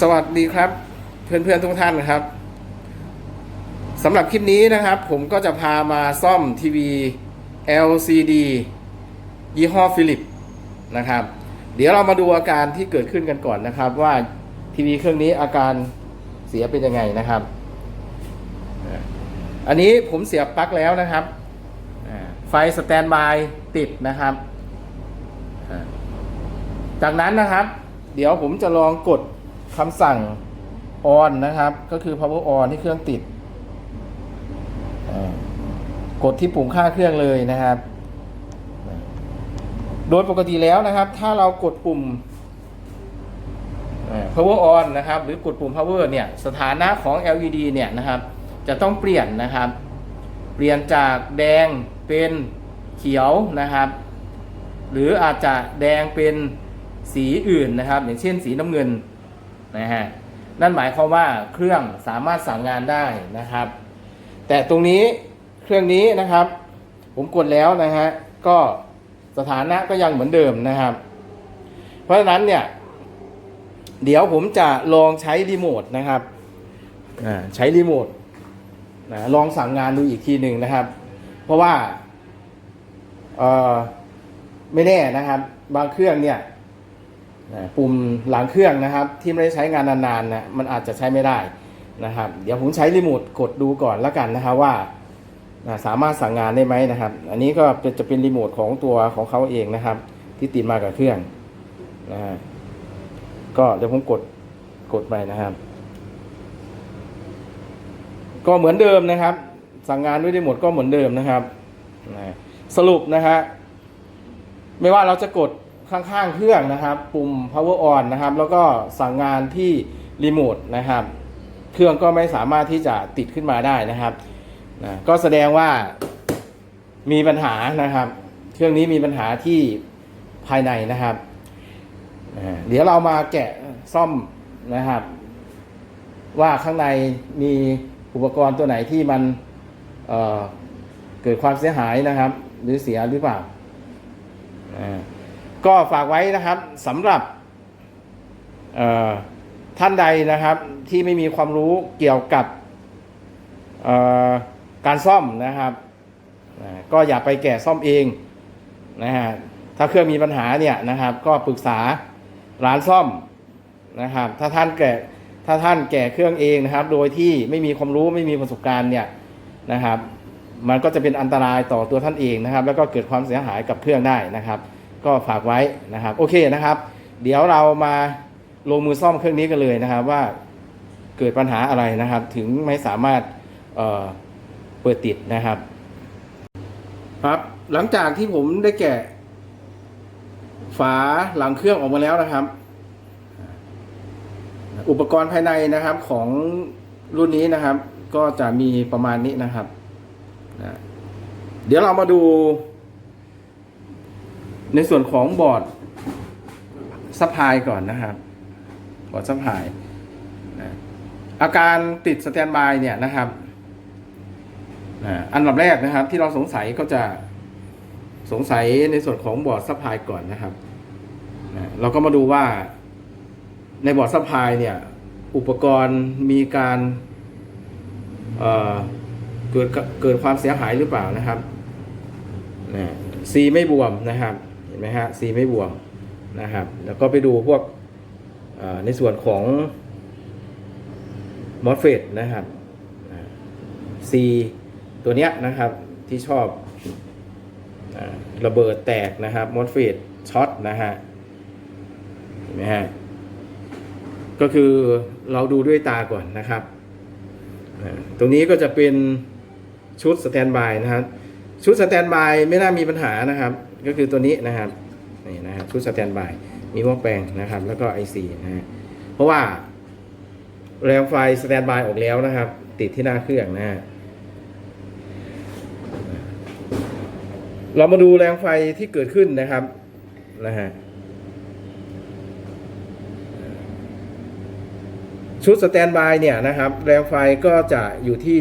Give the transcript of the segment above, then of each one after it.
สวัสดีครับ เพื่อนๆทุกท่านครับสำหรับคลิปนี้นะครับ ผมก็จะพามาซ่อมทีวี LCD ยี่ห้อฟิลิปนะครับ เดี๋ยวเรามาดูอาการที่เกิดขึ้นกันก่อนนะครับ ว่าทีวีเครื่องนี้อาการเสียเป็นยังไงนะครับ อันนี้ผมเสียบปลั๊กแล้วนะครับไฟสแตนบายติดนะครับ จากนั้นนะครับ เดี๋ยวผมจะลองกด คำสั่ง on นะครับ ก็คือ power on ที่เครื่องติด กดที่ปุ่มค่าเครื่องเลยนะครับ โดยปกติแล้วนะครับ ถ้าเรากดปุ่ม power on นะครับ หรือกดปุ่ม power เนี่ย สถานะของ LED เนี่ยนะครับ จะต้องเปลี่ยนนะครับ เปลี่ยนจากแดงเป็นเขียวนะครับ หรืออาจจะแดงเป็นสีอื่นนะครับ อย่างเช่นสีน้ำเงิน นะฮะนั่นหมายความว่าเครื่องสามารถสั่งงานได้นะครับ แต่ตรงนี้เครื่องนี้นะครับ ผมกดแล้วนะฮะก็สถานะก็ยังเหมือนเดิมนะครับ เพราะฉะนั้นเนี่ย เดี๋ยวผมจะลองใช้รีโมทนะครับใช้รีโมทนะลองสั่งงานดูอีกทีหนึ่งนะครับ เพราะว่าไม่แน่นะครับ บางเครื่องเนี่ย ปุ่มหลังเครื่องนะครับที่ไม่ได้ใช้งานนานๆนะมันอาจจะใช้ไม่ได้นะครับ เดี๋ยวผมใช้รีโมทกดดูก่อนแล้วกันนะครับว่าสามารถสั่งงานได้ไหมนะครับ อันนี้ก็จะเป็นรีโมทของตัวของเขาเองนะครับ ที่ติดมากับเครื่องนะฮะก็เดี๋ยวผมกดกดไปนะครับ ก็เหมือนเดิมนะครับ สั่งงานด้วยรีโมทก็เหมือนเดิมนะครับนะสรุปนะฮะไม่ว่าเราจะกด ข้างๆเครื่องนะครับปุ่ม power on นะครับ แล้วก็สั่งงานที่รีโมทนะครับ เครื่องก็ไม่สามารถที่จะติดขึ้นมาได้นะครับนะก็แสดงว่ามีปัญหานะครับ เครื่องนี้มีปัญหาที่ภายในนะครับเดี๋ยวเรามาแกะซ่อมนะครับ ว่าข้างในมีอุปกรณ์ตัวไหนที่มันเเกิดความเสียหายนะครับ หรือเสียหรือเปล่า ก็ฝากไว้นะครับสำหรับท่านใดนะครับที่ไม่มีความรู้เกี่ยวกับการซ่อมนะครับ ก็อย่าไปแกะซ่อมเองนะฮะถ้าเครื่องมีปัญหาเนี่ยนะครับ ก็ปรึกษาร้านซ่อมนะครับ ถ้าท่านแกะถ้าท่านแก่เครื่องเองนะครับ โดยที่ไม่มีความรู้ไม่มีประสบการณ์เนี่ยนะครับ มันก็จะเป็นอันตรายต่อตัวท่านเองนะครับ แล้วก็เกิดความเสียหายกับเครื่องได้นะครับ ก็ฝากไว้นะครับ โอเคนะครับ เดี๋ยวเรามาลงมือซ่อมเครื่องนี้กันเลยนะครับ ว่าเกิดปัญหาอะไรนะครับ ถึงไม่สามารถเเปิดติดนะครับ ครับ หลังจากที่ผมได้แกะ ฝาหลังเครื่องออกมาแล้วนะครับ อุปกรณ์ภายในนะครับของรุ่นนี้นะครับ ก็จะมีประมาณนี้นะครับนะเดี๋ยวเรามาดู ในส่วนของบอร์ดซัพพลายก่อนนะครับบอร์ดซัพพลายนะอาการติดสแตนบายเนี่ยนะครับนะอันดับแรกนะครับ ที่เราสงสัยก็จะสงสัยในส่วนของบอร์ดซัพพลายก่อนนะครับนะเราก็มาดูว่าในบอร์ดซัพพลายเนี่ย อุปกรณ์มีการเเกิดเกิดความเสียหายหรือเปล่านะครับนะซีไม่บวมนะครับ ห็นไหมฮะซีไม่บวมนะครับแล้วก็ไปดูพวกในส่วนของมอสเฟตนะครับซีตัวเนี้ยนะครับที่ชอบอระเบิดแตกนะครับมอสเฟตช็อตนะฮะเห็นไหมฮะก็คือเราดูด้วยตาก่อนนะครับ ตรงนี้ก็จะเป็นชุดสแตนบายนะครับ ชุดสแตนบายไม่น่ามีปัญหานะครับ ก็คือตัวนี้นะครับนี่นะฮะชุดสแตนบายมีหม้อแปลงนะครับ แล้วก็ไอซีนะฮะเพราะว่าแรงไฟสแตนบายออกแล้วนะครับ ติดที่หน้าเครื่องนะฮะเรามาดูแรงไฟที่เกิดขึ้นนะครับนะฮะชุดสแตนบายเนี่ยนะครับ แรงไฟก็จะอยู่ที่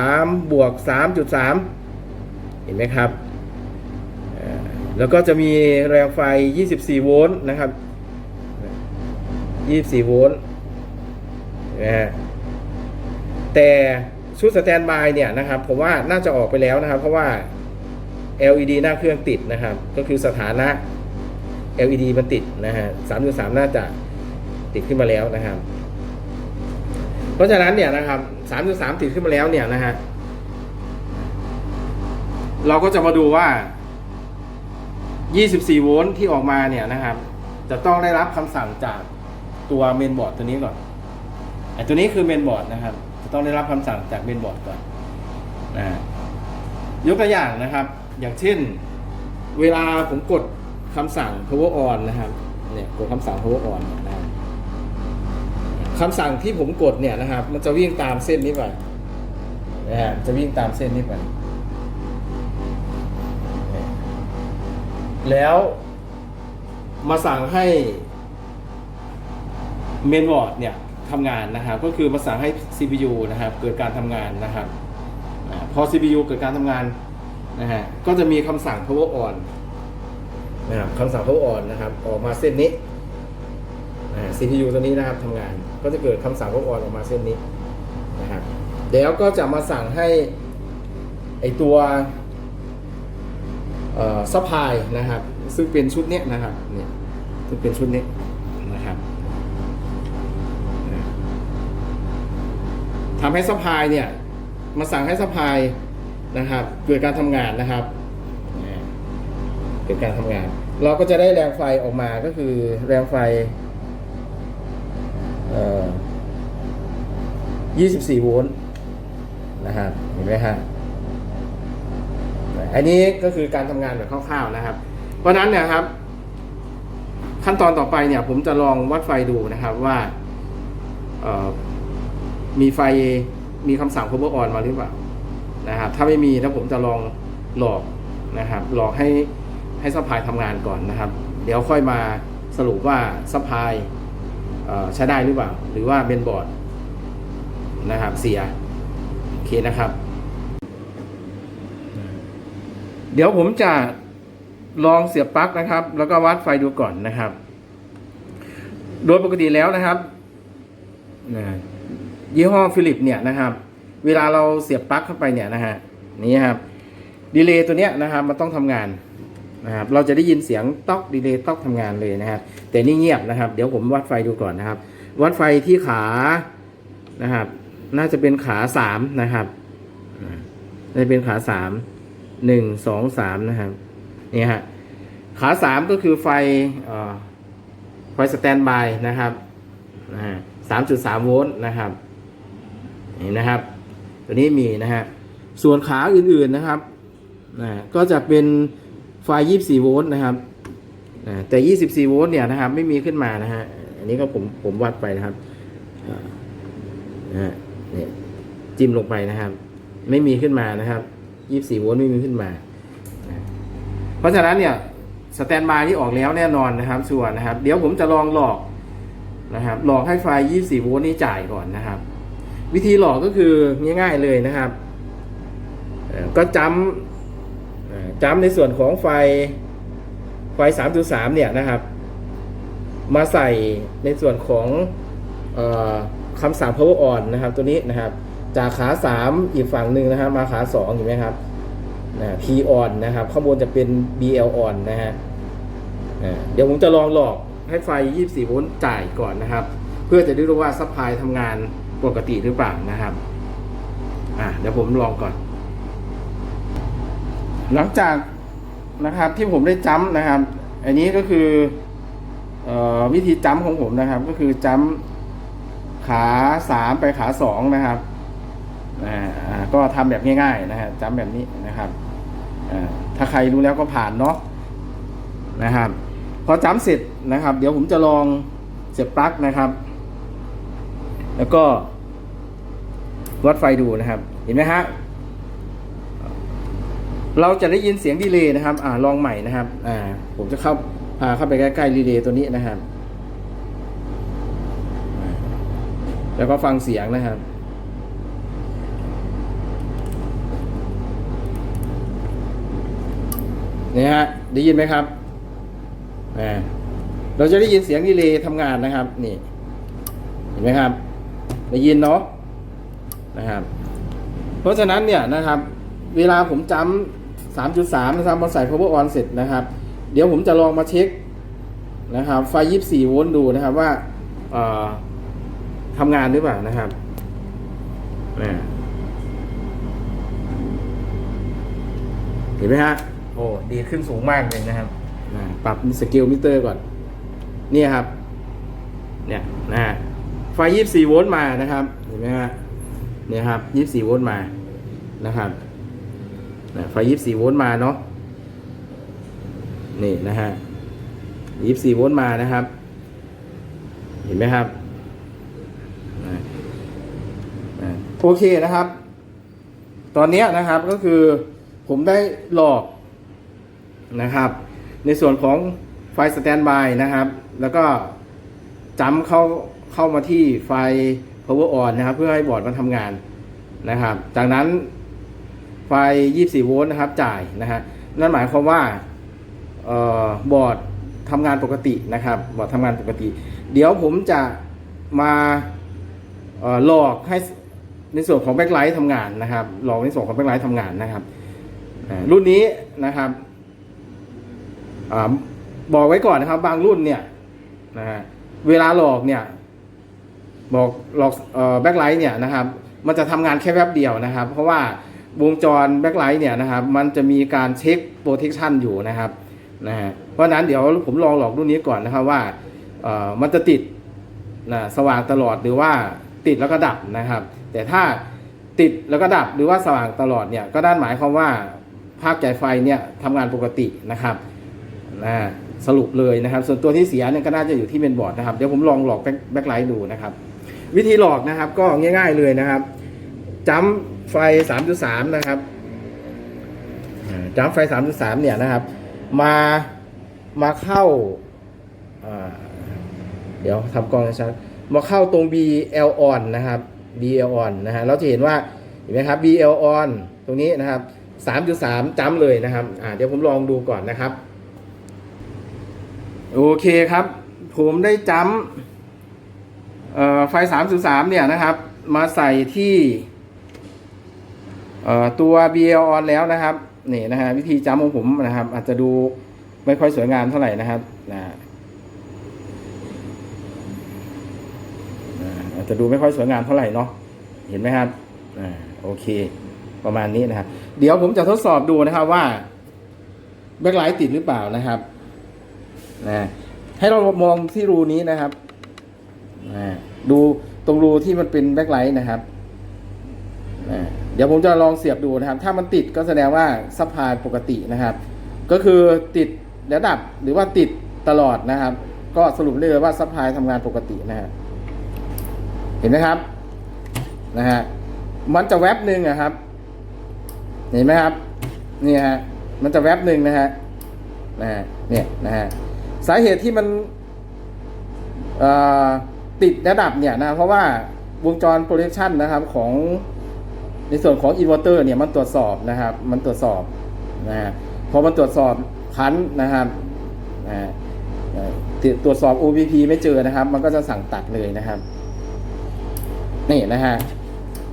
3 บวก 3.3 เห็นไหมครับ แล้วก็จะมีแรงไฟ 24 โวลต์นะครับ 24 โวลต์นะฮะแต่ชุดสแตนบายเนี่ยนะครับผมว่าน่าจะออกไปแล้วนะครับ เพราะว่า LED หน้าเครื่องติดนะครับ ก็คือสถานะ LED มันติดนะฮะ3.3 น่าจะติดขึ้นมาแล้วนะครับ เพราะฉะนั้นเนี่ยนะครับ 3.3 ติดขึ้นมาแล้วเนี่ยนะฮะ เราก็จะมาดูว่า 24 โวลต์ที่ออกมาเนี่ยนะครับ จะต้องได้รับคำสั่งจากตัวเมนบอร์ดตัวนี้ก่อนไอ้ตัวนี้คือเมนบอร์ดนะครับ จะต้องได้รับคำสั่งจากเมนบอร์ดก่อนนะยกตัวอย่างนะครับ อย่างเช่น เวลาผมกดคำสั่ง power on นะครับ เนี่ยกดคำสั่ง power on นะคคำสั่งที่ผมกดเนี่ยนะครับ มันจะวิ่งตามเส้นนี้ไปนะฮะจะวิ่งตามเส้นนี้ไป แล้วมาสั่งให้เมนวอร์ดเนี่ยทำงานนะครับ ก็คือมาสั่งให้ CPU นะครับ เกิดการทำงานนะครับอาพอ CPU เกิดการทำงานนะฮะก็จะมีคำสั่ง power on นะครับคำสั่ง power on นะครับ ออกมาเส้นนี้ CPU ตัวนี้นะครับทำงาน ก็จะเกิดคำสั่ง power on ออกมาเส้นนี้นะครับแล้วก็จะมาสั่งให้ไอตัว ซัพพลายนะครับ ซึ่งเป็นชุดเนี้ยนะครับเนี่ยซึ่งเป็นชุดนี้นะครับทำให้ซัพพลายเนี่ยมาสั่งให้ซัพพลายนะครับเกิดการทำงานนะครับเกิดการทำงาน เราก็จะได้แรงไฟออกมาก็คือแรงไฟ24 โวลต์นะครับเห็นไหมฮะ อันนี้ก็คือการทำงานแบบคร่าวๆนะครับ เพราะฉะนั้นเนี่ยครับ ขั้นตอนต่อไปเนี่ย ผมจะลองวัดไฟดูนะครับว่ามีไฟมีคำสั่ง power on มาหรือเปล่านะครับ ถ้าไม่มีแล้วผมจะลองหลอกนะครับ หลอกให้ให้ซัพพลายทำงานก่อนนะครับ เดี๋ยวค่อยมาสรุปว่าซัพพลายใช้ได้หรือเปล่า หรือว่าเบนบอร์ดนะครับเสีย โอเคนะครับ เดี๋ยวผมจะลองเสียบปลั๊กนะครับ แล้วก็วัดไฟดูก่อนนะครับ โดยปกติแล้วนะครับยี่ห้อฟิลิปเนี่ยนะครับ เวลาเราเสียบปลั๊กเข้าไปเนี่ยนะฮะนี่ครับดีเลย์ตัวเนี้ยนะครับมันต้องทำงานนะครับเราจะได้ยินเสียงต๊อกดีเลย์ต๊อกทำงานเลยนะครับแต่นี่เงียบนะครับ เดี๋ยวผมวัดไฟดูก่อนนะครับ วัดไฟที่ขานะครับ น่าจะเป็นขาสามนะครับน่าจะเป็นขาสาม หนึ่งสองสามนะครับนี่ฮะขาสามก็คือไฟอ่อไฟสแตนบายนะครับสามจุดสามโวลต์นะครับนี่นะครับ ตัวนี้มีนะฮะส่วนขาอื่นๆนะครับนะก็จะเป็นไฟยี่สี่โวลต์นะครับนะแต่ยี่สิบสี่โวลต์เนี่ยนะครับ ไม่มีขึ้นมานะฮะอันนี้ก็ผมผมวัดไปนะครับนะฮะเนี่ยจิ้มลงไปนะครับ ไม่มีขึ้นมานะครับ 24 โวลต์ไม่มีขึ้นมา เพราะฉะนั้นเนี่ยสแตนบายที่ออกแล้วแน่นอนนะครับส่วนนะครับ เดี๋ยวผมจะลองหลอกนะครับหลอกให้ไฟ 24 โวลต์นี้จ่ายก่อนนะครับ วิธีหลอกก็คือง่ายๆเลยนะครับ ก็จำจำในส่วนของไฟไฟ 3.3 เนี่ยนะครับ มาใส่ในส่วนของออคำสั่ง power on นะครับตัวนี้นะครับ จากขา3อีกฝั่งหนึ่งนะครับ มาขา2เห็นไหมครับนะ P on นะครับข้างบนจะเป็น BL on นะฮะเดี๋ยวผมจะลองหลอกให้ไฟ 24 โวลต์จ่ายก่อนนะครับ เพื่อจะได้รู้ว่าซัพพลายทำงานปกติหรือเปล่านะครับอ่าเดี๋ยวผมลองก่อน หลังจากนะครับที่ผมได้จ้ำนะครับ อันนี้ก็คือออวิธีจ้ำของผมนะครับ ก็คือจ้ำขาสามไปขาสองนะครับ ก็ทำแบบง่ายๆนะฮะจำแบบนี้นะครับถ้าใครรู้แล้วก็ผ่านเนาะนะครับพอจำเสร็จนะครับ เดี๋ยวผมจะลองเสียบปลั๊กนะครับ แล้วก็วัดไฟดูนะครับ เห็นไหมฮะเราจะได้ยินเสียงดีเลย์นะครับ อ่าลองใหม่นะครับ อ่า ผมจะเข้าพาเข้าไปใกล้ๆดีเลย์ตัวนี้นะครับ แล้วก็ฟังเสียงนะครับ นี่ยฮะได้ยินไหมครับเราจะได้ยินเสียงดีเลย์ทำงานนะครับ นี่เห็นไหมครับ ได้ยินเนาะนะครับ เพราะฉะนั้นเนี่ยนะครับ เวลาผมจำ3.3นะครับพอใส่ power on เสร็จนะครับ เดี๋ยวผมจะลองมาเช็คนะครับ ไฟ24โวลต์ดูนะครับว่าทำงานหรือเปล่านะครับนะเห็นไหมฮะ โอ้ดีขึ้นสูงมากเลยนะครับปรับสเกลมิเตอร์ก่อน เนี่ยครับ เนี่ยนะฮะไฟ 24 โวลต์มานะครับ เห็นไหมฮะเนี่ยครับ 24 โวลต์มานะครับนะไฟ 24 โวลต์มาเนาะนี่นะฮะ 24 โวลต์มานะครับ เห็นไหมครับโอเคนะครับ ตอนนี้นะครับก็คือผมได้หลอก นะครับ ในส่วนของไฟสแตนบายนะครับ แล้วก็จำเข้าเข้ามาที่ไฟ power on นะครับ เพื่อให้บอร์ดมันทำงานนะครับ จากนั้นไฟ 24 โวลต์นะครับ จ่ายนะฮะนั่นหมายความว่าออบอร์ดทำงานปกตินะครับ บอร์ดทำงานปกติ เดี๋ยวผมจะมาหลอกให้ในส่วนของแบ็คไลท์ทำงานนะครับ หลอกในส่วนของแบ็คไลท์ทำงานนะครับ รุ่นนี้นะครับ บอกไว้ก่อนนะครับ บางรุ่นเนี่ยนะฮะเวลาหลอกเนี่ย บอกหลอกแบ็คไลท์เนี่ยนะครับ มันจะทำงานแค่แป๊บเดียวนะครับ เพราะว่าวงจรแบ็คไลท์เนี่ยนะครับ มันจะมีการเช็คโปรเทคชันอยู่นะครับนะฮะเพราะนั้นเดี๋ยวผมลองหลอกรุ่นนี้ก่อนนะครับว่ามันจะติดนะสว่างตลอดหรือว่าติดแล้วก็ดับนะครับ แต่ถ้าติดแล้วก็ดับหรือว่าสว่างตลอดเนี่ยก็ด้านหมายความว่าภาคจ่ายไฟเนี่ยทำงานปกตินะครับ สรุปเลยนะครับ ส่วนตัวที่เสียเนี่ยก็น่าจะอยู่ที่เมนบอร์ดนะครับ เดี๋ยวผมลองหลอกแบ็คไลท์ดูนะครับ วิธีหลอกนะครับก็ง่าย ๆเลยนะครับจัมไฟ 3.3 นะครับจัมไฟ 3.3 เนี่ยนะครับ มามาเข้าาเดี๋ยวทำกล้องชัดมาเข้าตรง BL on นะครับ BL on นะฮะเราจะเห็นว่าเห็นไหมครับ BL on ตรงนี้นะครับ 3.3จัมเลยนะครับเดี๋ยวผมลองดูก่อนนะครับ โอเคครับ ผมได้จัมเอ่อไฟ3.3เนี่ยนะครับ มาใส่ที่ตัว BL on แล้วนะครับนี่นะฮะวิธีจำของผมนะครับ อาจจะดูไม่ค่อยสวยงามเท่าไหร่นะครับนะอาอาจจะดูไม่ค่อยสวยงามเท่าไหร่เนาะเห็นไหมครับอ่าโอเค ประมาณนี้นะครับเดี๋ยวผมจะทดสอบดูนะครับว่าแบ็คไลท์ติดหรือเปล่านะครับ นะให้เรามองที่รูนี้นะครับอ่าดูตรงรูที่มันเป็นแบ็คไลท์นะครับอ่าเดี๋ยวผมจะลองเสียบดูนะครับ ถ้ามันติดก็แสดงว่าซัพพลายปกตินะครับ ก็คือติดแล้วดับหรือว่าติดตลอดนะครับ ก็สรุปเลยว่าซัพพลายทำงานปกตินะฮะเห็นไหมครับนะฮะมันจะแวบหนึ่งอะครับ เห็นไหมครับนี่ฮะมันจะแวบหนึ่งนะฮะนะฮะเนี่ยนะฮะ สาเหตุที่มันติดระดับเนี่ยนะเพราะว่าวงจรโปรเจคชันนะครับของในส่วนของอินเวอร์เตอร์เนี่ยมันตรวจสอบนะครับ มันตรวจสอบนะฮะพอมันตรวจสอบพันนะครับนะฮะเอ่อตรวจสอบ OBP ไม่เจอนะครับ มันก็จะสั่งตัดเลยนะครับ นี่นะฮะ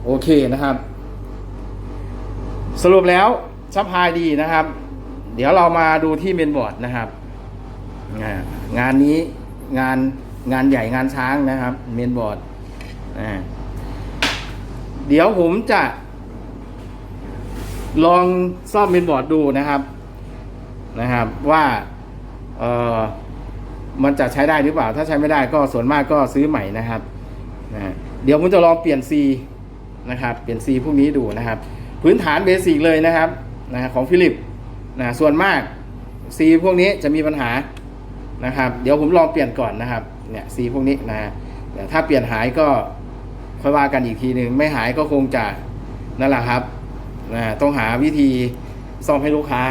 โอเคนะครับ สรุปแล้วซัพพลายดีนะครับ เดี๋ยวเรามาดูที่เมนบอร์ดนะครับ งานนี้งานงานใหญ่งานช้างนะครับ เมนบอร์ดเดี๋ยวผมจะ ลองซ่อมเมนบอร์ดดูนะครับนะครับ ว่าเออมันจะใช้ได้หรือเปล่า ถ้าใช้ไม่ได้ก็ส่วนมากก็ซื้อใหม่นะครับนะเดี๋ยวผมจะลองเปลี่ยนซีนะครับ เปลี่ยนซีพวกนี้ดูนะครับ พื้นฐานเบสิกเลยนะครับนะของฟิลิปนะส่วนมากซีพวกนี้จะมีปัญหา นะครับ เดี๋ยวผมลองเปลี่ยนก่อนนะครับ เนี่ยสีพวกนี้นะฮะเดี๋ยวถ้าเปลี่ยนหายก็ค่อยว่ากันอีกทีหนึ่งไม่หายก็คงจะนั่นแหละครับนะต้องหาวิธีซ่อมให้ลูกค้า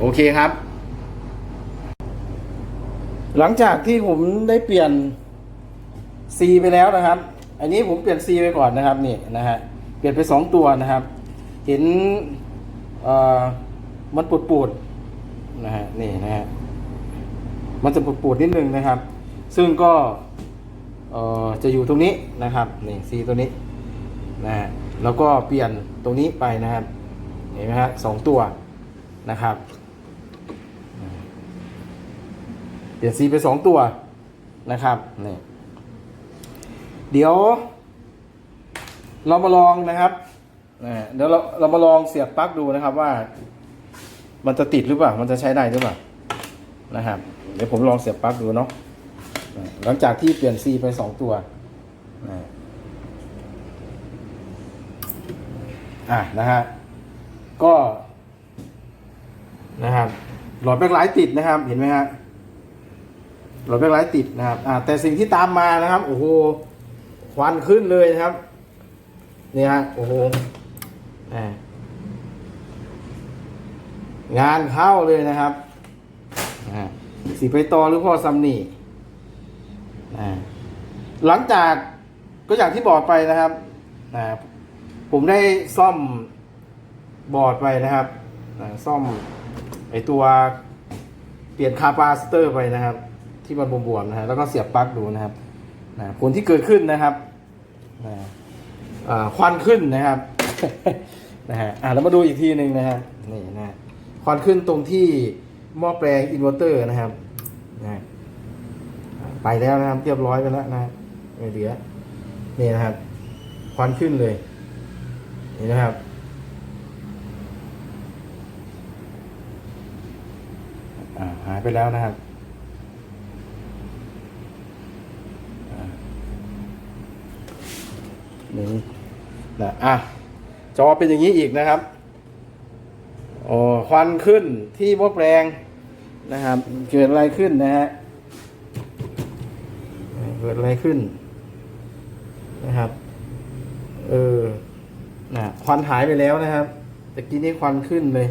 โอเคครับ หลังจากที่ผมได้เปลี่ยน C ไปแล้วนะครับ อันนี้ผมเปลี่ยน C ไปก่อนนะครับนี่นะฮะเปลี่ยนไปสองตัวนะครับ เห็นเออมันปูดปูดๆนะฮะนี่นะฮะ มันจะปูดๆนิดนึงนะครับ ซึ่งก็จะอยู่ตรงนี้นะครับนี่ซีตัวนี้นะฮะแล้วก็เปลี่ยนตรงนี้ไปนะครับเห็นไหมฮะสองตัวนะครับ เปลี่ยนซีไปสองตัวนะครับนี่เดี๋ยว เรามาลองนะครับเดี๋ยวเราเรามาลองเสียบปลั๊กดูนะครับว่า มันจะติดหรือเปล่า มันจะใช้ได้หรือเปล่า นะครับ เดี๋ยวผมลองเสียบปลั๊กดูเนาะหลังจากที่เปลี่ยนซีไปสองตัวนะอะนะฮะก็นะครับหลอดแบคไลท์ติดนะครับ เห็นไหมฮะหลอดแบคไลท์ติดนะครับอ่าแต่สิ่งที่ตามมานะครับ โอ้โหควันขึ้นเลยนะครับนี่ฮะโอ้โหงานเข้าเลยนะครับ อ่าสีไปต่อหรือพ่อซัมนี่อ่าหลังจากก็อย่างที่บอกไปนะครับอ่าผมได้ซ่อมบอร์ดไปนะครับอ่าซ่อมไอตัวเปลี่ยนคาปาซิเตอร์ไปนะครับ ที่มันบวมๆนะฮะแล้วก็เสียบปลั๊กดูนะครับนะผลที่เกิดขึ้นนะครับนะควันขึ้นนะครับนะฮะอ่าแล้วมาดูอีกทีหนึ่งนะฮะนี่นะฮะควันขึ้นตรงที่ หม้อแปลงอินเวอร์เตอร์นะครับนะไปแล้วนะครับเรียบร้อยไปแล้วนะฮะไม่เหลือนี่นะครับ ควันขึ้นเลยนี่นะครับหายไปแล้วนะครับนี่นะอะจอเป็นอย่างนี้อีกนะครับ โอ้ควันขึ้นที่หม้อแปลงนะครับ เกิดอะไรขึ้นนะฮะเกิดอะไรขึ้น นะครับ เออนะควันหายไปแล้วนะครับตะกี้นี้ควันขึ้นเลย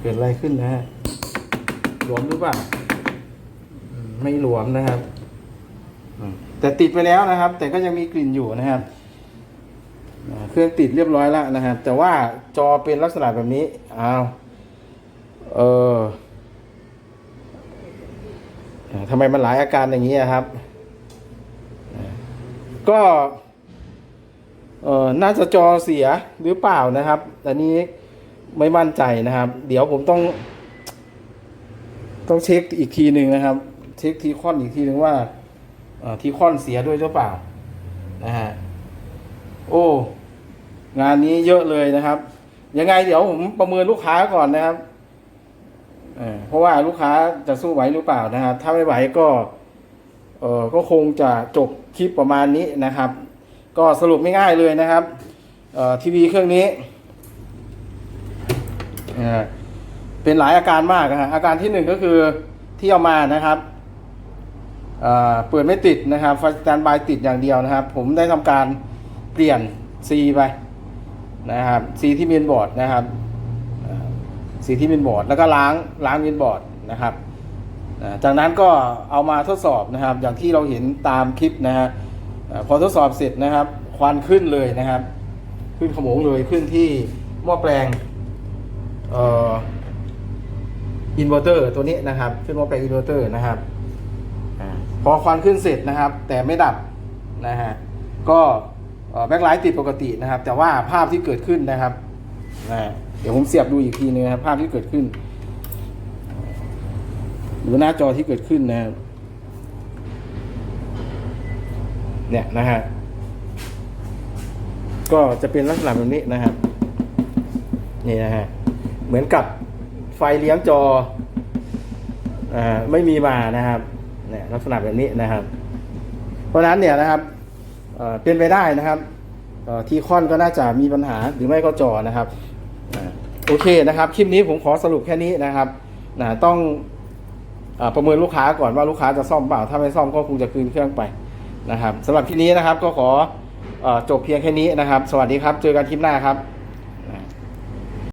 เกิดอะไรขึ้นนะฮะหลวมหรือเปล่าไม่หลวมนะครับแต่ติดไปแล้วนะครับ แต่ก็ยังมีกลิ่นอยู่นะครับ เครื่องติดเรียบร้อยแล้วนะครับแต่ว่าจอเป็นลักษณะแบบนี้อ้าวเออทำไมมันหลายอาการอย่างนี้ครับ ก็เออน่าจะจอเสียหรือเปล่านะครับ อันนี้ไม่มั่นใจนะครับ เดี๋ยวผมต้อง ต้องเช็คอีกทีหนึ่งนะครับ เช็คทีคอนอีกทีหนึ่งว่าเอ่อทีคอนเสียด้วยหรือเปล่านะฮะโอ้ งานนี้เยอะเลยนะครับ ยังไงเดี๋ยวผมประเมินลูกค้าก่อนนะครับเพราะว่าลูกค้าจะสู้ไหวหรือเปล่านะครับ ถ้าไม่ไหวก็เออก็คงจะจบคลิปประมาณนี้นะครับ ก็สรุปไม่ง่ายเลยนะครับทีวีเครื่องนี้เป็นหลายอาการมากนะฮะอาการที่หนึ่งก็คือที่เอามานะครับเเปิดไม่ติดนะครับไฟสแตนบายติดอย่างเดียวนะครับ ผมได้ทำการเปลี่ยนซีไป นะครับซีที่เมนบอร์ดนะครับเอ่อซีที่เมนบอร์ดแล้วก็ล้างล้างเมนบอร์ดนะครับจากนั้นก็เอามาทดสอบนะครับ อย่างที่เราเห็นตามคลิปนะฮะพอทดสอบเสร็จนะครับ ควันขึ้นเลยนะครับ ขึ้นขโมงเลยขึ้นที่หม้อแปลงอินเวอร์เตอร์ตัวนี้นะครับ ขึ้นหม้อแปลงอินเวอร์เตอร์นะครับพอควันขึ้นเสร็จนะครับ แต่ไม่ดับนะฮะก็ แบ็คไลท์ติดปกตินะครับ แต่ว่าภาพที่เกิดขึ้นนะครับนะเดี๋ยวผมเสียบดูอีกทีนึงนะครับ ภาพที่เกิดขึ้นหรือหน้าจอที่เกิดขึ้นนะครับเนี่ยนะฮะก็จะเป็นลักษณะแบบนี้นะครับนี่นะฮะเหมือนกับไฟเลี้ยงจออ่าไม่มีมานะครับเนี่ยลักษณะแบบนี้นะครับ เพราะนั้นเนี่ยนะครับ เป็นไปได้นะครับเอ่อทีคอนก็น่าจะมีปัญหาหรือไม่ก็จอนะครับอโอเคนะครับคลิปนี้ผมขอสรุปแค่นี้นะครับนะต้องอประเมินลูกค้าก่อนว่าลูกค้าจะซ่อมเปล่า ถ้าไม่ซ่อมก็คงจะคืนเครื่องไปนะครับสำหรับคลิปนี้นะครับก็ขออจบเพียงแค่นี้นะครับ สวัสดีครับ เจอกันคลิปหน้าครับ